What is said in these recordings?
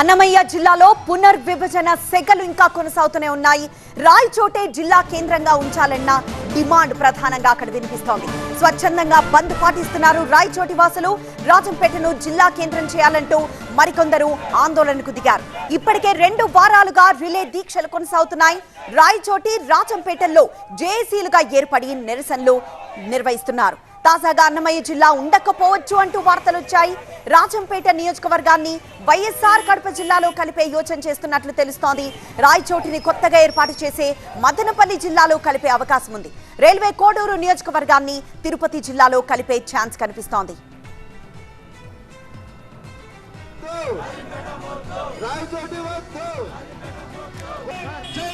అన్నమయ్య జిల్లాలో పునర్విభజన సెగలు ఇంకా కొనసాగుతూనే ఉన్నాయి. రాయచోటే జిల్లా కేంద్రంగా ఉంచాలన్న డిమాండ్ ప్రధానంగా అక్కడ వినిపిస్తోంది. స్వచ్ఛందంగా బంద్ పాటిస్తున్నారు రాయచోటి వాసులు. రాజంపేటను జిల్లా కేంద్రం చేయాలంటూ మరికొందరు ఆందోళనకు దిగారు. ఇప్పటికే రెండు వారాలుగా రిలే దీక్షలు కొనసాగుతున్నాయి. రాయచోటి రాజంపేటల్లో జేఏసీలుగా ఏర్పడి నిరసనలు నిర్వహిస్తున్నారు. తాజాగా అన్నమయ్య జిల్లా ఉండకపోవచ్చు అంటూ వార్తలు వచ్చాయి రాజంపేట నియోజకవర్గాన్ని వైఎస్ఆర్ కడప జిల్లాలో కలిపే యోచన చేస్తున్నట్లు తెలుస్తోంది. రాయచోటిని కొత్తగా ఏర్పాటు చేసే మదనపల్లి జిల్లాలో కలిపే అవకాశం ఉంది. రైల్వే కోడూరు నియోజకవర్గాన్ని తిరుపతి జిల్లాలో కలిపే ఛాన్స్ కనిపిస్తోంది.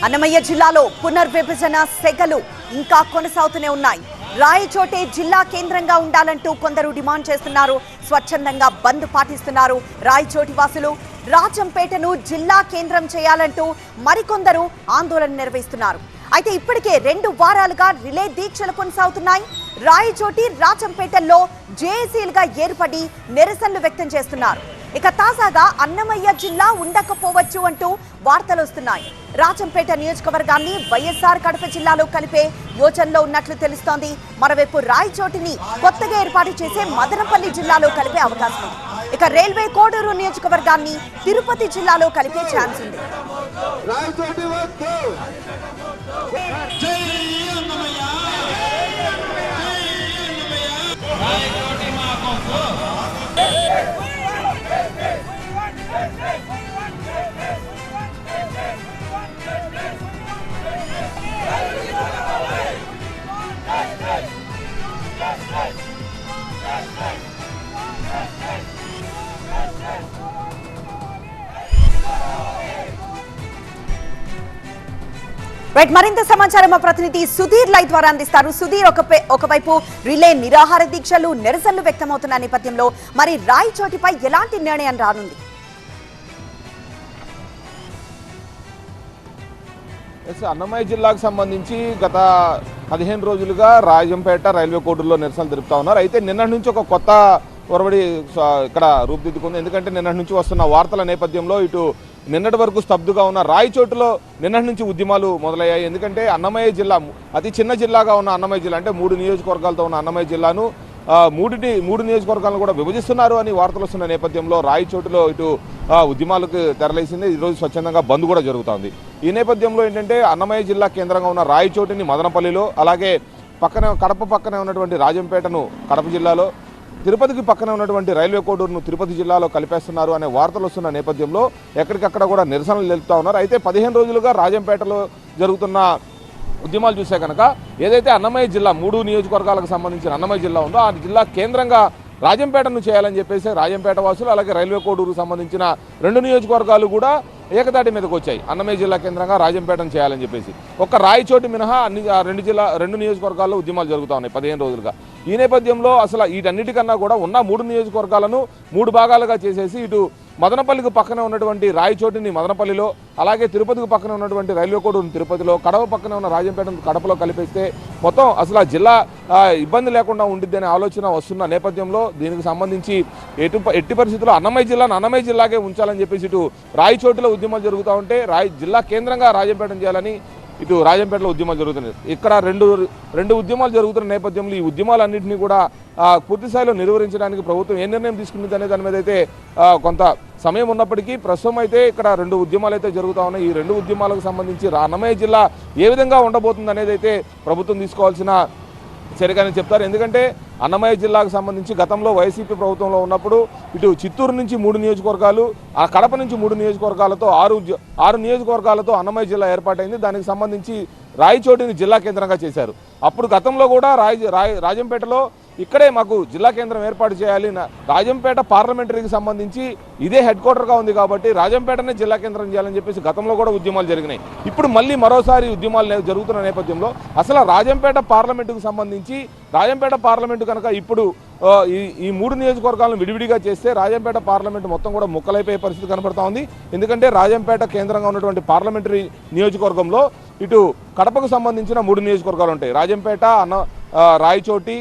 అన్నమయ్య జిల్లాలో పునర్విభజన సెగలు ఇంకా కొనసాగుతూనే ఉన్నాయి. రాయచోటే జిల్లా కేంద్రంగా ఉండాలంటూ కొందరు డిమాండ్ చేస్తున్నారు. స్వచ్ఛందంగా బంద్ పాటిస్తున్నారు రాయచోటి వాసులు. రాజంపేటను జిల్లా కేంద్రం చేయాలంటూ మరికొందరు ఆందోళన నిర్వహిస్తున్నారు. అయితే ఇప్పటికే రెండు వారాలుగా రిలే దీక్షలు కొనసాగుతున్నాయి. రాయచోటి రాజంపేటల్లో జేఏసీలుగా ఏర్పడి నిరసనలు వ్యక్తం చేస్తున్నారు. ఇక తాజాగా అన్నమయ్య జిల్లా ఉండకపోవచ్చు అంటూ వార్తలు వస్తున్నాయి. రాజంపేట నియోజకవర్గాన్ని వైఎస్ఆర్ కడప జిల్లాలో కలిపే యోచనలో ఉన్నట్లు తెలుస్తోంది. మరోవైపు రాయచోటిని కొత్తగా ఏర్పాటు చేసే మదనపల్లి జిల్లాలో కలిపే అవకాశం ఉంది. ఇక రైల్వే కోడూరు నియోజకవర్గాన్ని తిరుపతి జిల్లాలో కలిపే ఛాన్స్ ఉంది. రైట్ మరింత సమాచారం మా ప్రతినిధి సుధీర్ లై ద్వారా అందిస్తారు. సుధీర్ ఒక ఒకవైపు రిలే నిరాహార దీక్షలు నిరసనలు వ్యక్తమవుతున్న నేపథ్యంలో మరి రాయచోటిపై ఎలాంటి నిర్ణయం రానుంది? ఎస్ అన్నమయ్య జిల్లాకు సంబంధించి గత పదిహేను రోజులుగా రాజంపేట రైల్వే కోర్టులో నిరసనలు జరుపుతా ఉన్నారు. అయితే నిన్నటి నుంచి ఒక కొత్త ఒరబడి ఇక్కడ రూపుదిద్దుకుంది. ఎందుకంటే నిన్నటి నుంచి వస్తున్న వార్తల నేపథ్యంలో ఇటు నిన్నటి వరకు స్తబ్దుగా ఉన్న రాయచోటులో నిన్నటి నుంచి ఉద్యమాలు మొదలయ్యాయి. ఎందుకంటే అన్నమయ్య జిల్లా అతి చిన్న జిల్లాగా ఉన్న అన్నమయ్య జిల్లా అంటే మూడు నియోజకవర్గాలతో ఉన్న అన్నమయ్య జిల్లాను మూడిటి మూడు నియోజకవర్గాలను కూడా విభజిస్తున్నారు అని వార్తలు వస్తున్న నేపథ్యంలో రాయచోటులో ఇటు ఉద్యమాలకు తెరలేసింది. ఈరోజు స్వచ్ఛందంగా బంద్ కూడా జరుగుతోంది. ఈ నేపథ్యంలో ఏంటంటే అన్నమయ్య జిల్లా కేంద్రంగా ఉన్న రాయచోటిని మదనపల్లిలో అలాగే పక్కన కడప పక్కనే ఉన్నటువంటి రాజంపేటను కడప జిల్లాలో తిరుపతికి పక్కన ఉన్నటువంటి రైల్వే కోడూరును తిరుపతి జిల్లాలో కలిపేస్తున్నారు అనే వార్తలు వస్తున్న నేపథ్యంలో ఎక్కడికక్కడ కూడా నిరసనలు తెలుపుతా ఉన్నారు. అయితే పదిహేను రోజులుగా రాజంపేటలో జరుగుతున్న ఉద్యమాలు చూస్తే కనుక ఏదైతే అన్నమయ్య జిల్లా మూడు నియోజకవర్గాలకు సంబంధించిన అన్నమయ్య జిల్లా ఉందో ఆ జిల్లా కేంద్రంగా రాజంపేటను చేయాలని చెప్పేసి రాజంపేట వాసులు అలాగే రైల్వే కోడూరుకు సంబంధించిన రెండు నియోజకవర్గాలు కూడా ఏకతాటి మీదకి వచ్చాయి. అన్నమయ్య జిల్లా కేంద్రంగా రాజంపేటను చేయాలని చెప్పేసి. ఒక్క రాయచోటి మినహా అన్ని రెండు జిల్లా రెండు నియోజకవర్గాల్లో ఉద్యమాలు జరుగుతూ ఉన్నాయి పదిహేను రోజులుగా. ఈ నేపథ్యంలో అసలు వీటన్నిటికన్నా కూడా ఉన్న మూడు నియోజకవర్గాలను మూడు భాగాలుగా చేసేసి ఇటు మదనపల్లికి పక్కన ఉన్నటువంటి రాయచోటిని మదనపల్లిలో అలాగే తిరుపతికి పక్కన ఉన్నటువంటి రైల్వే కోడూరు తిరుపతిలో కడవ పక్కన ఉన్న రాజంపేటను కడపలో కలిపేస్తే మొత్తం అసలు ఆ జిల్లా ఇబ్బంది లేకుండా ఉండిద్ది అనే ఆలోచన వస్తున్న నేపథ్యంలో దీనికి సంబంధించి ఎటు ఎట్టి పరిస్థితుల్లో అన్నమయ్య జిల్లాను అన్నమయ్య జిల్లాకే ఉంచాలని చెప్పేసి ఇటు రాయచోటిలో ఉద్యమాలు జరుగుతూ ఉంటే రాయ జిల్లా కేంద్రంగా రాజంపేటను చేయాలని ఇటు రాజంపేటలో ఉద్యమాలు జరుగుతున్నాయి. ఇక్కడ రెండు రెండు ఉద్యమాలు జరుగుతున్న నేపథ్యంలో ఈ ఉద్యమాలన్నింటినీ కూడా పూర్తి స్థాయిలో నిర్వహించడానికి ప్రభుత్వం ఏ నిర్ణయం తీసుకుంది అనే దాని మీద అయితే కొంత సమయం ఉన్నప్పటికీ ప్రస్తుతం అయితే ఇక్కడ రెండు ఉద్యమాలు అయితే జరుగుతూ ఉన్నాయి. ఈ రెండు ఉద్యమాలకు సంబంధించి అన్నమయ్య జిల్లా ఏ విధంగా ఉండబోతుంది అనేది అయితే ప్రభుత్వం తీసుకోవాల్సిన చర్యగానే చెప్తారు. ఎందుకంటే అన్నమయ్య జిల్లాకు సంబంధించి గతంలో వైసీపీ ప్రభుత్వంలో ఉన్నప్పుడు ఇటు చిత్తూరు నుంచి మూడు నియోజకవర్గాలు ఆ కడప నుంచి మూడు నియోజకవర్గాలతో ఆరు జ- ఆరు నియోజకవర్గాలతో అన్నమయ్య జిల్లా ఏర్పాటైంది. దానికి సంబంధించి రాయచోటిని జిల్లా కేంద్రంగా చేశారు. అప్పుడు గతంలో కూడా రాయ రాజంపేటలో ఇక్కడే మాకు జిల్లా కేంద్రం ఏర్పాటు చేయాలి. రాజంపేట పార్లమెంటరీకి సంబంధించి ఇదే హెడ్ క్వార్టర్గా ఉంది కాబట్టి రాజంపేటనే జిల్లా కేంద్రం చేయాలని చెప్పేసి గతంలో కూడా ఉద్యమాలు జరిగినాయి. ఇప్పుడు మళ్ళీ మరోసారి ఉద్యమాలు జరుగుతున్న నేపథ్యంలో అసలు రాజంపేట పార్లమెంటుకు సంబంధించి రాజంపేట పార్లమెంటు కనుక ఇప్పుడు ఈ ఈ మూడు నియోజకవర్గాలను విడివిడిగా చేస్తే రాజంపేట పార్లమెంటు మొత్తం కూడా ముక్కలైపోయే పరిస్థితి కనబడతా ఉంది. ఎందుకంటే రాజంపేట కేంద్రంగా ఉన్నటువంటి పార్లమెంటరీ నియోజకవర్గంలో ఇటు కడపకు సంబంధించిన మూడు నియోజకవర్గాలు ఉంటాయి. రాజంపేట అన్న రాయచోటి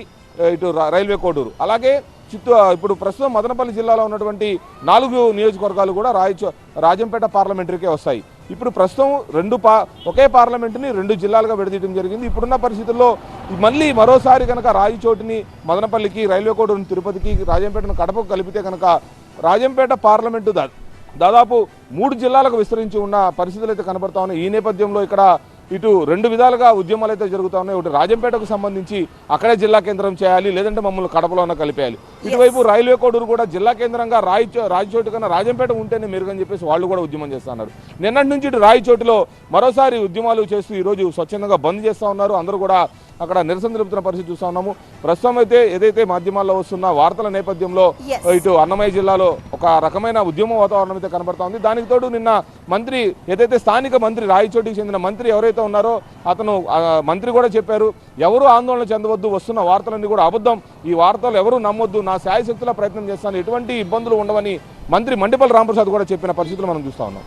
ఇటు రైల్వే కోడూరు. అలాగే చిత్తూ ఇప్పుడు ప్రస్తుతం మదనపల్లి జిల్లాలో ఉన్నటువంటి నాలుగు నియోజకవర్గాలు కూడా రాయచో రాజంపేట పార్లమెంటరీకే వస్తాయి. ఇప్పుడు ప్రస్తుతం రెండు పా ఒకే పార్లమెంటుని రెండు జిల్లాలుగా విడదీయడం జరిగింది. ఇప్పుడున్న పరిస్థితుల్లో మళ్ళీ మరోసారి కనుక రాయచోటిని మదనపల్లికి రైల్వే కోడూరుని తిరుపతికి రాజంపేటను కడపకు కలిపితే కనుక రాజంపేట పార్లమెంటు దాదాపు మూడు జిల్లాలకు విస్తరించి ఉన్న పరిస్థితులు అయితే కనబడతా ఉన్నాయి. ఈ నేపథ్యంలో ఇక్కడ ఇటు రెండు విధాలుగా ఉద్యమాలు అయితే జరుగుతా ఉన్నాయి. ఒకటి రాజంపేటకు సంబంధించి అక్కడే జిల్లా కేంద్రం చేయాలి లేదంటే మమ్మల్ని కడపలోనే కలిపేయాలి. ఇటువైపు రైల్వే కోడూరు కూడా జిల్లా కేంద్రంగా రాయచో రాయచోటు కన్నా రాజంపేట ఉంటేనే మెరుగని చెప్పేసి వాళ్ళు కూడా ఉద్యమం చేస్తున్నారు. నిన్నటి నుంచి ఇటు రాయచోటులో మరోసారి ఉద్యమాలు చేస్తూ ఈరోజు స్వచ్ఛందంగా బంద్ చేస్తూ ఉన్నారు. అందరూ కూడా అక్కడ నిరసన తెలుపుతున్న పరిస్థితి చూస్తా ఉన్నాము. ప్రస్తుతం అయితే ఏదైతే మాధ్యమాల్లో వస్తున్న వార్తల నేపథ్యంలో. ఇటు అన్నమయ్య జిల్లాలో ఒక రకమైన ఉద్యమ వాతావరణం అయితే కనబడతా ఉంది. దానికి తోడు నిన్న మంత్రి ఏదైతే స్థానిక మంత్రి రాయచోటికి చెందిన మంత్రి ఎవరైతే ఉన్నారో అతను మంత్రి కూడా చెప్పారు ఎవరు ఆందోళన చెందవద్దు వస్తున్న వార్తలన్నీ కూడా అబద్ధం. ఈ వార్తలు ఎవరు నమ్మొద్దు నా శాయశక్తుల ప్రయత్నం చేస్తాను ఎటువంటి ఇబ్బందులు ఉండవని మంత్రి మండిపల్లి రామప్రసాద్ కూడా చెప్పిన పరిస్థితులు మనం చూస్తా ఉన్నాం.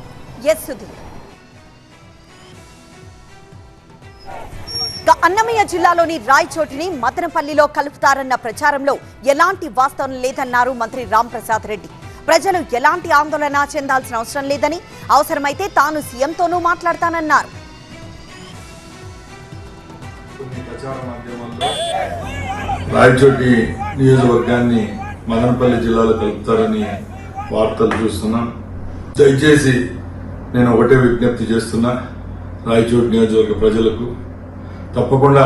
ఇక అన్నమయ్య జిల్లాలోని రాయచోటిని మదనపల్లిలో కలుపుతారన్న ప్రచారంలో ఎలాంటి వాస్తవం లేదన్నారు మంత్రి రాంప్రసాద్ రెడ్డి. ప్రజలు ఎలాంటి ఆందోళన చెందాల్సిన అవసరం లేదని అవసరమైతే తాను సీఎంతోనూ మాట్లాడతానన్నారు. రాయచోటి నియోజకవర్గాన్ని మదనపల్లి జిల్లాలో కలుపుతారని వార్తలు చూస్తున్నాం. దయచేసి నేను ఒకటే విజ్ఞప్తి చేస్తున్నా రాయచోటి నియోజకవర్గ ప్రజలకు తప్పకుండా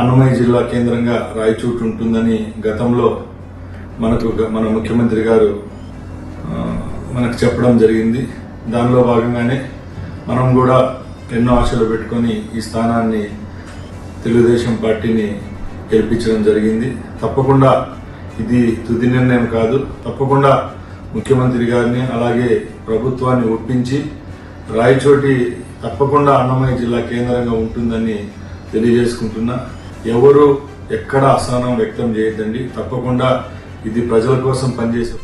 అన్నమయ్య జిల్లా కేంద్రంగా రాయచూటు ఉంటుందని గతంలో మనకు మన ముఖ్యమంత్రి గారు మనకు చెప్పడం జరిగింది. దానిలో భాగంగానే మనం కూడా ఎన్నో ఆశలు పెట్టుకొని ఈ స్థానాన్ని తెలుగుదేశం పార్టీని గెలిపించడం జరిగింది. తప్పకుండా ఇది తుది నిర్ణయం కాదు. తప్పకుండా ముఖ్యమంత్రి గారిని అలాగే ప్రభుత్వాన్ని ఒప్పించి రాయచోటి తప్పకుండా అన్నమయ్య జిల్లా కేంద్రంగా ఉంటుందని తెలియజేసుకుంటున్నా. ఎవరు ఎక్కడ అసహనం వ్యక్తం చేయొద్దండి. తప్పకుండా ఇది ప్రజల కోసం పనిచేసే